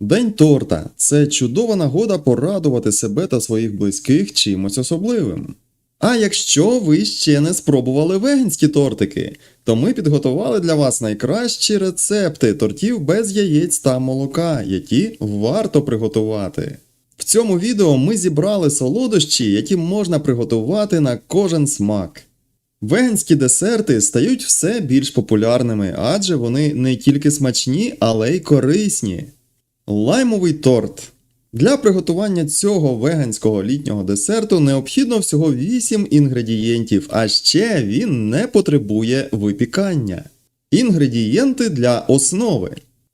День торта це чудова нагода порадувати себе та своїх близьких чимось особливим. А якщо ви ще не спробували веганські тортики, то ми підготували для вас найкращі рецепти тортів без яєць та молока, які варто приготувати. В цьому відео ми зібрали солодощі, які можна приготувати на кожен смак. Веганські десерти стають все більш популярними, адже вони не тільки смачні, але й корисні. Лаймовий торт. Для приготування цього веганського літнього десерту необхідно всього 8 інгредієнтів, а ще він не потребує випікання. Інгредієнти для основи: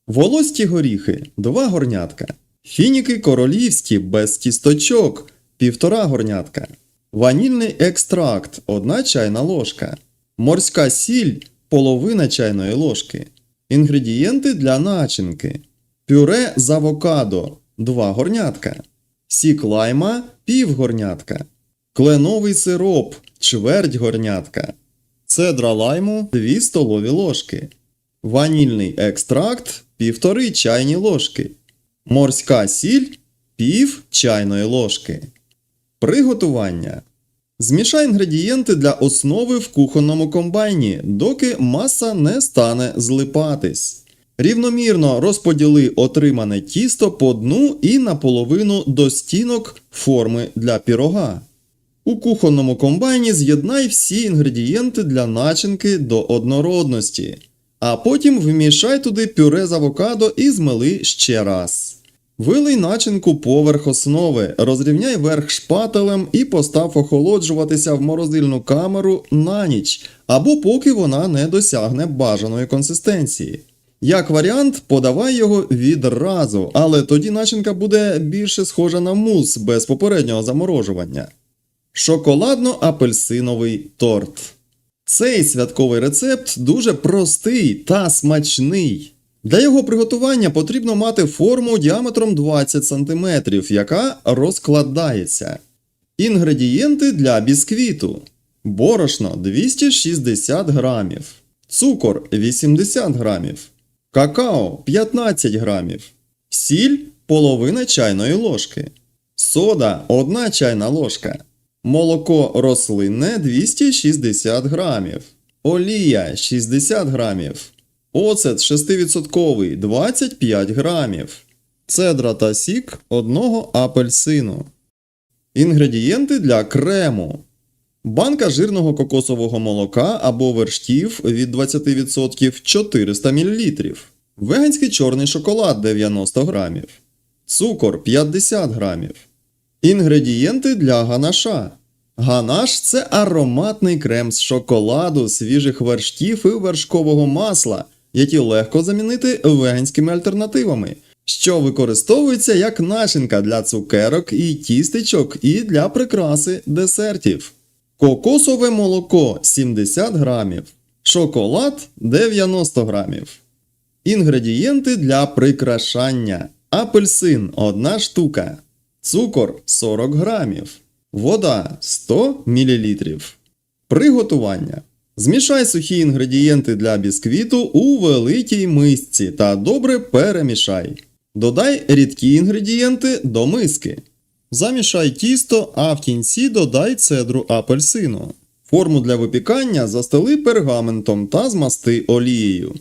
волості горіхи 2 горнятка, фініки королівські без тісточок 1,5 горнятка, ванільний екстракт 1 чайна ложка, морська сіль половина чайної ложки. Інгредієнти для начинки: пюре з авокадо 2 горнятка, сік лайма пів горнятка, кленовий сироп чверть горнятка, цедра лайму 2 столові ложки, ванільний екстракт 1,5 чайні ложки, морська сіль пів чайної ложки. Приготування. Змішай інгредієнти для основи в кухонному комбайні, доки маса не стане злипатись. Рівномірно розподіли отримане тісто по дну і наполовину до стінок форми для пірога. У кухонному комбайні з'єднай всі інгредієнти для начинки до однородності, а потім вмішай туди пюре з авокадо і змели ще раз. Вилий начинку поверх основи, розрівняй верх шпателем і постав охолоджуватися в морозильну камеру на ніч, або поки вона не досягне бажаної консистенції. Як варіант, подавай його відразу, але тоді начинка буде більше схожа на мус без попереднього заморожування. Шоколадно-апельсиновий торт. Цей святковий рецепт дуже простий та смачний. Для його приготування потрібно мати форму діаметром 20 см, яка розкладається. Інгредієнти для бісквіту: борошно 260 грамів, цукор 80 грамів, какао 15 грамів, сіль половина чайної ложки, сода 1 чайна ложка, молоко рослинне 260 грамів, олія 60 грамів. Оцет 6% 25 грамів. Цедра та сік одного апельсину. Інгредієнти для крему. Банка жирного кокосового молока або верштів від 20% 400 мл. Веганський чорний шоколад 90 грамів. Цукор 50 грамів. Інгредієнти для ганаша. Ганаш це ароматний крем з шоколаду, свіжих верштів і вершкового масла, які легко замінити веганськими альтернативами, що використовується як начинка для цукерок і тістечок і для прикраси десертів. Кокосове молоко 70 грамів, шоколад 90 грамів. Інгредієнти для прикрашання: апельсин 1 штука, цукор 40 грамів, вода 100 мл. Приготування. Змішай сухі інгредієнти для бісквіту у великій мисці та добре перемішай. Додай рідкі інгредієнти до миски. Замішай тісто, а в кінці додай цедру апельсину. Форму для випікання застели пергаментом та змасти олією.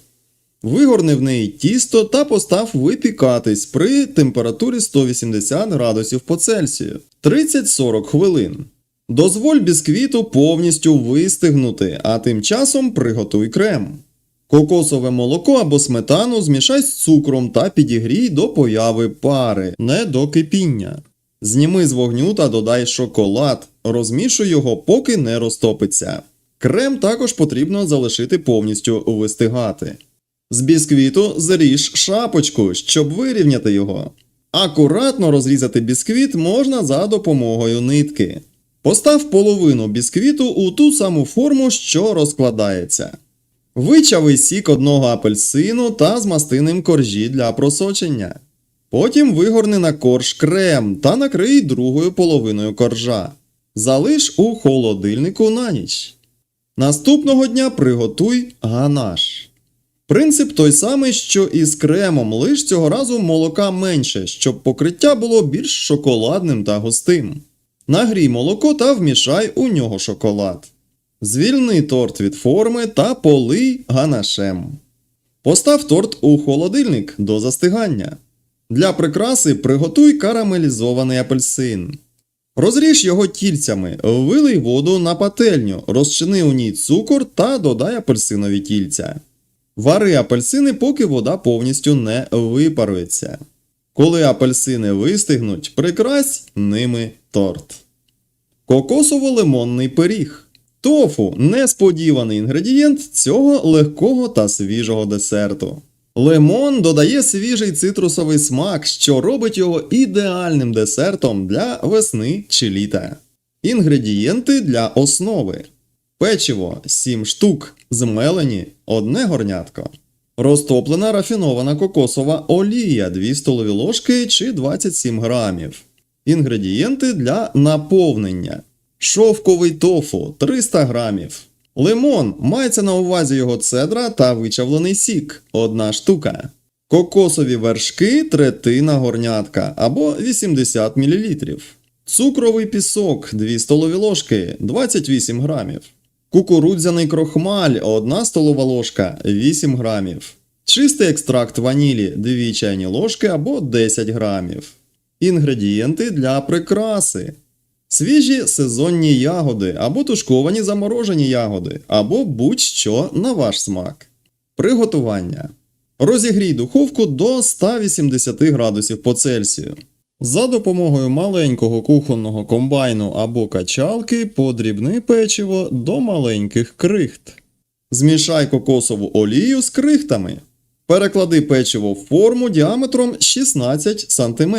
Вигорни в неї тісто та постав випікатись при температурі 180 градусів по Цельсію 30-40 хвилин. Дозволь бісквіту повністю вистигнути, а тим часом приготуй крем. Кокосове молоко або сметану змішай з цукром та підігрій до появи пари, не до кипіння. Зніми з вогню та додай шоколад, розмішуй його, поки не розтопиться. Крем також потрібно залишити повністю вистигати. З бісквіту зріж шапочку, щоб вирівняти його. Акуратно розрізати бісквіт можна за допомогою нитки. Постав половину бісквіту у ту саму форму, що розкладається. Вичави сік одного апельсину та змасти ним коржі для просочення. Потім вигорни на корж крем та накрий другою половиною коржа. Залиш у холодильнику на ніч. Наступного дня приготуй ганаш. Принцип той самий, що і з кремом, лиш цього разу молока менше, щоб покриття було більш шоколадним та густим. Нагрій молоко та вмішай у нього шоколад. Звільни торт від форми та полий ганашем. Постав торт у холодильник до застигання. Для прикраси приготуй карамелізований апельсин. Розріж його тільцями, вилий воду на пательню, розчини у ній цукор та додай апельсинові тільця. Вари апельсини, поки вода повністю не випарується. Коли апельсини вистигнуть, прикрась ними торт. Кокосово-лимонний пиріг. Тофу несподіваний інгредієнт цього легкого та свіжого десерту. Лимон додає свіжий цитрусовий смак, що робить його ідеальним десертом для весни чи літа. Інгредієнти для основи: печиво 7 штук, змелені 1 горнятко. Розтоплена рафінована кокосова олія 2 столові ложки чи 27 грамів. Інгредієнти для наповнення: шовковий тофу 300 грамів. Лимон мається на увазі його цедра та вичавлений сік 1 штука. Кокосові вершки третина горнятка або 80 мл. Цукровий пісок 2 столові ложки 28 грамів. Кукурудзяний крохмаль 1 столова ложка 8 грамів. Чистий екстракт ванілі 2 чайні ложки або 10 грамів. Інгредієнти для прикраси. Свіжі сезонні ягоди або тушковані заморожені ягоди, або будь-що на ваш смак. Приготування. Розігрій духовку до 180 градусів по Цельсію. За допомогою маленького кухонного комбайну або качалки подрібни печиво до маленьких крихт. Змішай кокосову олію з крихтами. Переклади печиво в форму діаметром 16 см.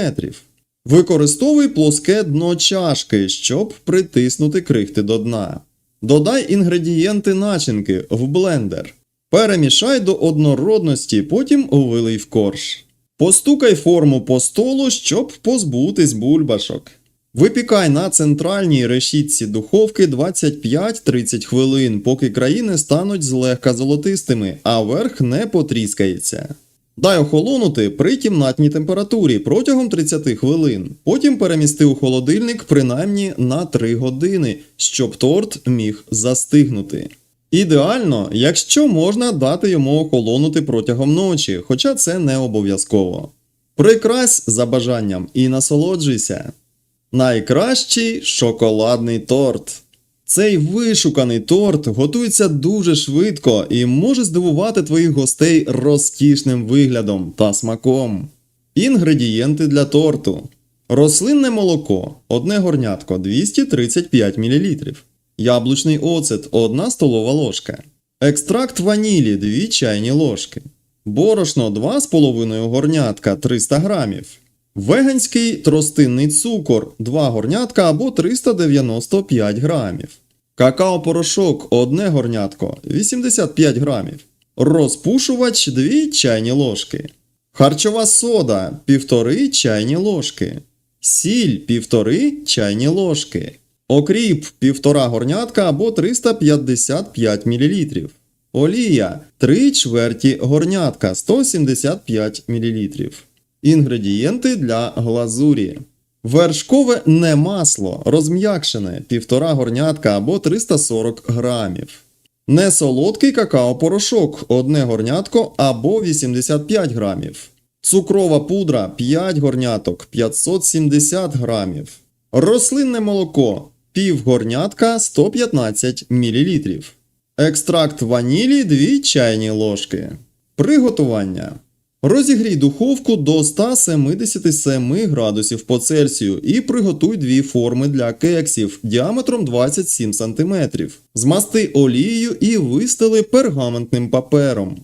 Використовуй плоске дно чашки, щоб притиснути крихти до дна. Додай інгредієнти начинки в блендер. Перемішай до однородності, потім вилий в корж. Постукай форму по столу, щоб позбутись бульбашок. Випікай на центральній решітці духовки 25-30 хвилин, поки країни стануть злегка золотистими, а верх не потріскається. Дай охолонути при кімнатній температурі протягом 30 хвилин. Потім перемісти у холодильник принаймні на 3 години, щоб торт міг застигнути. Ідеально, якщо можна дати йому охолонути протягом ночі, хоча це не обов'язково. Прикрась за бажанням і насолоджуйся. Найкращий шоколадний торт. Цей вишуканий торт готується дуже швидко і може здивувати твоїх гостей розкішним виглядом та смаком. Інгредієнти для торту: рослинне молоко 1 горнятко 235 мл, яблучний оцет 1 столова ложка, екстракт ванілі 2 чайні ложки, борошно 2,5 горнятка 300 грамів. Веганський тростинний цукор 2 горнятка або 395 грамів. Какао-порошок 1 горнятко 85 грамів. Розпушувач 2 чайні ложки. Харчова сода 1,5 чайні ложки. Сіль 1,5 чайні ложки. Окріп 1,5 горнятка або 355 мл. Олія 3 чверті горнятка 175 мл. Інгредієнти для глазурі. Вершкове не масло, розм'якшене 1,5 горнятка або 340 грамів. Несолодкий какао-порошок 1 горнятко або 85 грамів. Цукрова пудра 5 горняток 570 грамів. Рослинне молоко пів горнятка 115 мл. Екстракт ванілі 2 чайні ложки. Приготування. Розігрій духовку до 177 градусів по Цельсію і приготуй дві форми для кексів діаметром 27 см. Змасти олією і вистели пергаментним папером.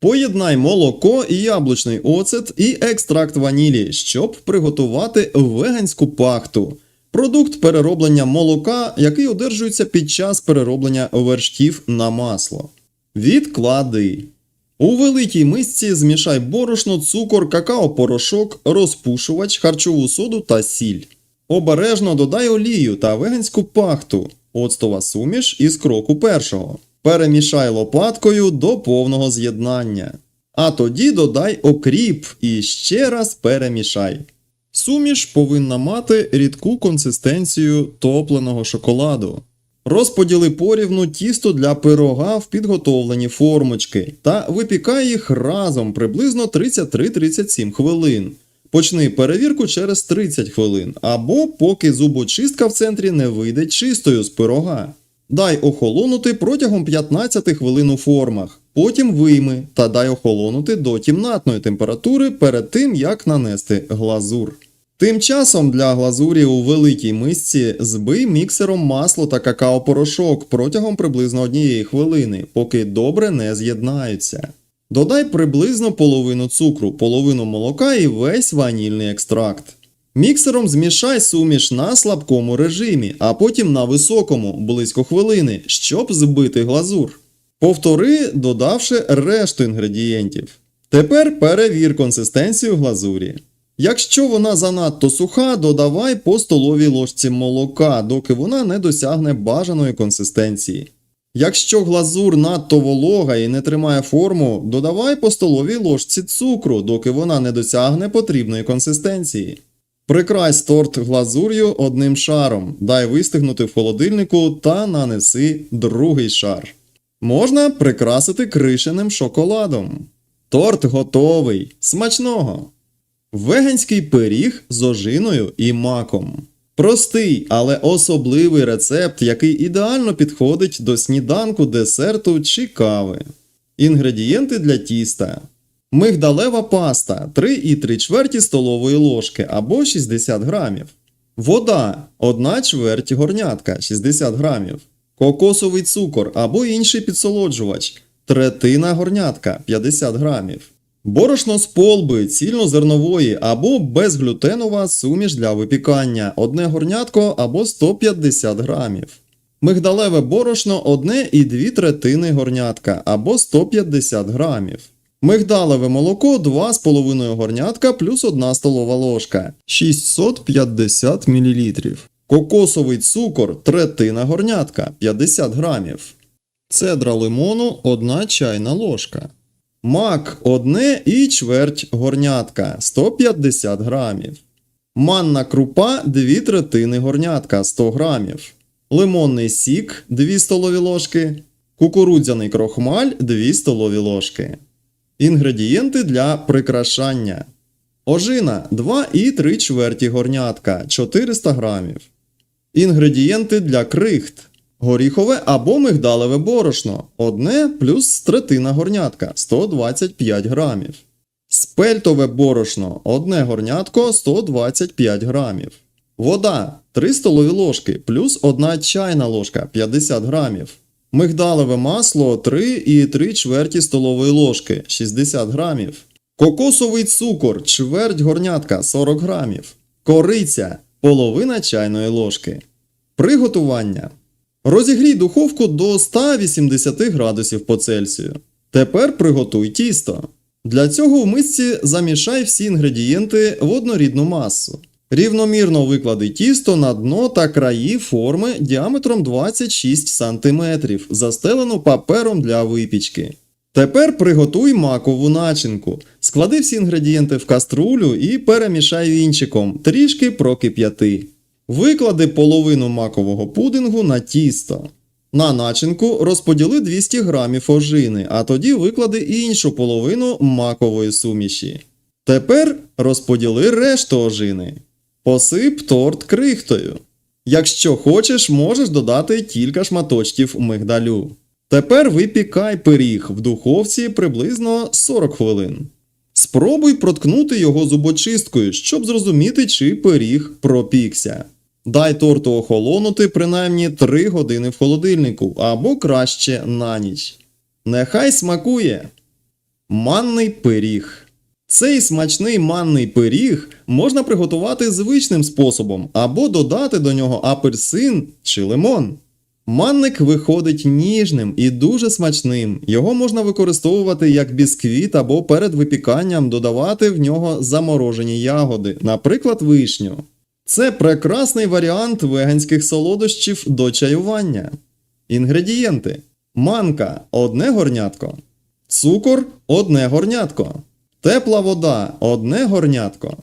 Поєднай молоко, яблучний оцет і екстракт ванілі, щоб приготувати веганську пахту. Продукт перероблення молока, який одержується під час перероблення верштів на масло. Відклади. У великій мисці змішай борошно, цукор, какао-порошок, розпушувач, харчову соду та сіль. Обережно додай олію та веганську пахту, оцтова суміш із кроку першого. Перемішай лопаткою до повного з'єднання. А тоді додай окріп і ще раз перемішай. Суміш повинна мати рідку консистенцію топленого шоколаду. Розподіли порівну тісто для пирога в підготовлені формочки та випікай їх разом приблизно 33-37 хвилин. Почни перевірку через 30 хвилин, або поки зубочистка в центрі не вийде чистою з пирога. Дай охолонути протягом 15 хвилин у формах, потім вийми та дай охолонути до кімнатної температури перед тим, як нанести глазур. Тим часом для глазурі у великій мисці збий міксером масло та какао-порошок протягом приблизно однієї хвилини, поки добре не з'єднаються. Додай приблизно половину цукру, половину молока і весь ванільний екстракт. Міксером змішай суміш на слабкому режимі, а потім на високому близько хвилини, щоб збити глазур. Повтори, додавши решту інгредієнтів. Тепер перевір консистенцію глазурі. Якщо вона занадто суха, додавай по столовій ложці молока, доки вона не досягне бажаної консистенції. Якщо глазур надто волога і не тримає форму, додавай по столовій ложці цукру, доки вона не досягне потрібної консистенції. Прикрась торт глазур'ю одним шаром, дай вистигнути в холодильнику та нанеси другий шар. Можна прикрасити кришеним шоколадом. Торт готовий. Смачного! Веганський пиріг з ожиною і маком. Простий, але особливий рецепт, який ідеально підходить до сніданку, десерту чи кави. Інгредієнти для тіста. Мигдалева паста 3,3 чверті столової ложки або 60 грамів. Вода 1 чверть горнятка 60 грамів. Кокосовий цукор або інший підсолоджувач третина горнятка 50 грамів. Борошно з полби цільнозернової або безглютенова суміш для випікання, одне горнятко або 150 грамів. Мигдалеве борошно 1,2 третини горнятка або 150 грамів. Мигдалеве молоко 2,5 горнятка плюс 1 столова ложка 650 мл. Кокосовий цукор третина горнятка 50 грамів. Цедра лимону 1 чайна ложка. Мак одне і чверть горнятка 150 грамів. Манна крупа 2 третини горнятка 100 грамів. Лимонний сік 2 столові ложки. Кукурудзяний крохмаль 2 столові ложки. Інгредієнти для прикрашання. Ожина 2 і 3 чверті горнятка 400 грамів. Інгредієнти для крихт. Горіхове або мигдалеве борошно. Одне плюс третина горнятка 125 грамів. Спельтове борошно. Одне горнятко 125 грамів. Вода 3 столові ложки плюс 1 чайна ложка 50 грамів. Мигдалеве масло 3 і 3 чверті столової ложки 60 грамів. Кокосовий цукор чверть горнятка 40 грамів. Кориця половина чайної ложки. Приготування. Розігрій духовку до 180 градусів по Цельсію. Тепер приготуй тісто. Для цього в мисці замішай всі інгредієнти в однорідну масу. Рівномірно виклади тісто на дно та краї форми діаметром 26 см, застелену папером для випічки. Тепер приготуй макову начинку. Склади всі інгредієнти в каструлю і перемішай вінчиком, трішки прокип'яти. Виклади половину макового пудингу на тісто. На начинку розподіли 200 грамів ожини, а тоді виклади іншу половину макової суміші. Тепер розподіли решту ожини. Посип торт крихтою. Якщо хочеш, можеш додати кілька шматочків мигдалю. Тепер випікай пиріг в духовці приблизно 40 хвилин. Спробуй проткнути його зубочисткою, щоб зрозуміти, чи пиріг пропікся. Дай торту охолонути принаймні 3 години в холодильнику або краще на ніч. Нехай смакує. Манний пиріг. Цей смачний манний пиріг можна приготувати звичним способом або додати до нього апельсин чи лимон. Манник виходить ніжним і дуже смачним. Його можна використовувати як бісквіт або перед випіканням додавати в нього заморожені ягоди, наприклад, вишню. Це прекрасний варіант веганських солодощів до чаювання. Інгредієнти: Манка одне горнятко. Цукор одне горнятко. Тепла вода одне горнятко.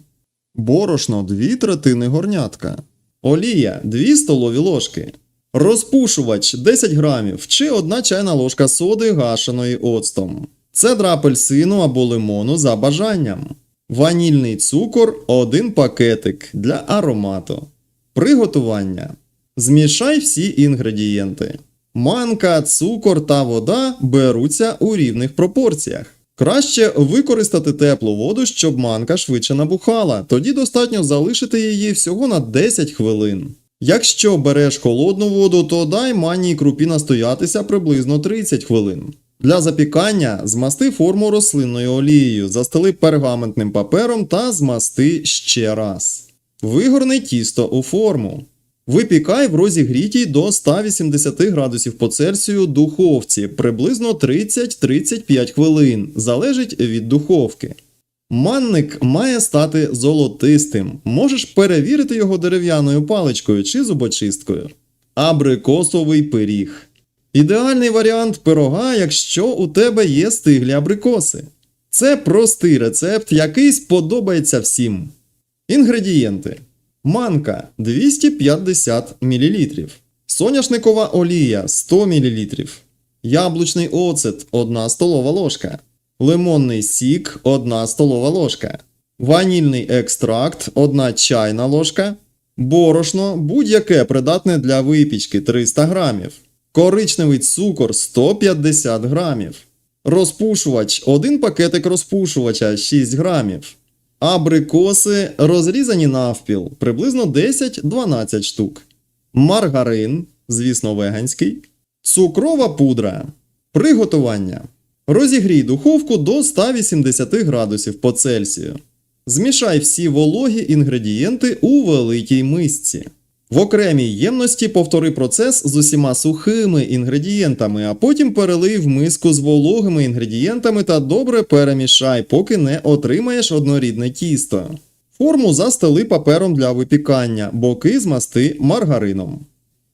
Борошно 2 третини горнятка. Олія 2 столові ложки. Розпушувач 10 грамів чи 1 чайна ложка соди гашеної оцтом. Цедра апельсину або лимону за бажанням. Ванільний цукор 1 пакетик для аромату. Приготування. Змішай всі інгредієнти. Манка, цукор та вода беруться у рівних пропорціях. Краще використати теплу воду, щоб манка швидше набухала, тоді достатньо залишити її всього на 10 хвилин. Якщо береш холодну воду, то дай манній крупі настоятися приблизно 30 хвилин. Для запікання змасти форму рослинною олією, застели пергаментним папером та змасти ще раз. Вигорни тісто у форму. Випікай в розігрітій до 180 градусів по Цельсію духовці приблизно 30-35 хвилин, залежить від духовки. Манник має стати золотистим. Можеш перевірити його дерев'яною паличкою чи зубочисткою. Абрикосовий пиріг. Ідеальний варіант пирога, якщо у тебе є стиглі абрикоси. Це простий рецепт, який сподобається всім. Інгредієнти: манка 250 мл, соняшникова олія 100 мл, яблучний оцет 1 столова ложка, лимонний сік 1 столова ложка, ванільний екстракт 1 чайна ложка, борошно будь-яке придатне для випічки 300 грамів, коричневий цукор 150 грамів, розпушувач 1 пакетик розпушувача 6 грамів. Абрикоси розрізані навпіл приблизно 10-12 штук. Маргарин, звісно, веганський. Цукрова пудра. Приготування. Розігрій духовку до 180 градусів по Цельсію. Змішай всі вологі інгредієнти у великій мисці. В окремій ємності повтори процес з усіма сухими інгредієнтами, а потім перелий в миску з вологими інгредієнтами та добре перемішай, поки не отримаєш однорідне тісто. Форму застели папером для випікання, боки змасти маргарином.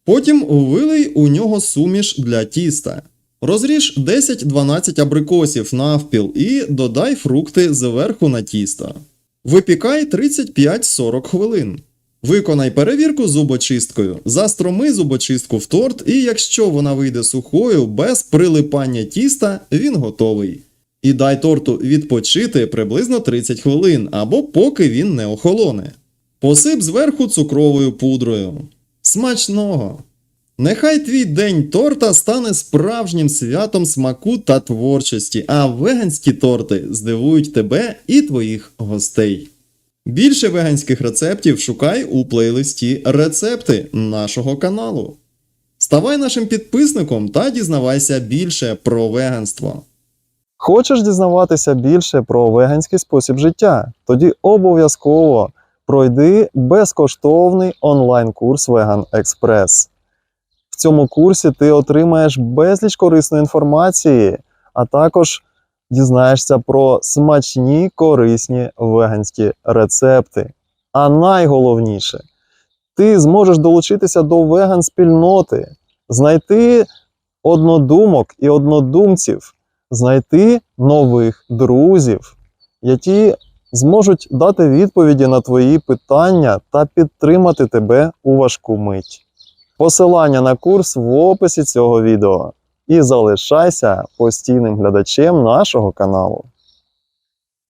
Потім вилий у нього суміш для тіста. Розріж 10-12 абрикосів навпіл і додай фрукти зверху на тісто. Випікай 35-40 хвилин. Виконай перевірку зубочисткою, застроми зубочистку в торт, і якщо вона вийде сухою, без прилипання тіста, він готовий. І дай торту відпочити приблизно 30 хвилин або поки він не охолоне. Посип зверху цукровою пудрою. Смачного! Нехай твій день торта стане справжнім святом смаку та творчості, а веганські торти здивують тебе і твоїх гостей. Більше веганських рецептів шукай у плейлисті Рецепти нашого каналу. Ставай нашим підписником та дізнавайся більше про веганство. Хочеш дізнаватися більше про веганський спосіб життя? Тоді обов'язково пройди безкоштовний онлайн-курс Vegan Express. В цьому курсі ти отримаєш безліч корисної інформації, а також дізнаєшся про смачні корисні веганські рецепти. А найголовніше, ти зможеш долучитися до веган-спільноти, знайти однодумок і однодумців, знайти нових друзів, які зможуть дати відповіді на твої питання та підтримати тебе у важку мить. Посилання на курс в описі цього відео. І залишайся постійним глядачем нашого каналу.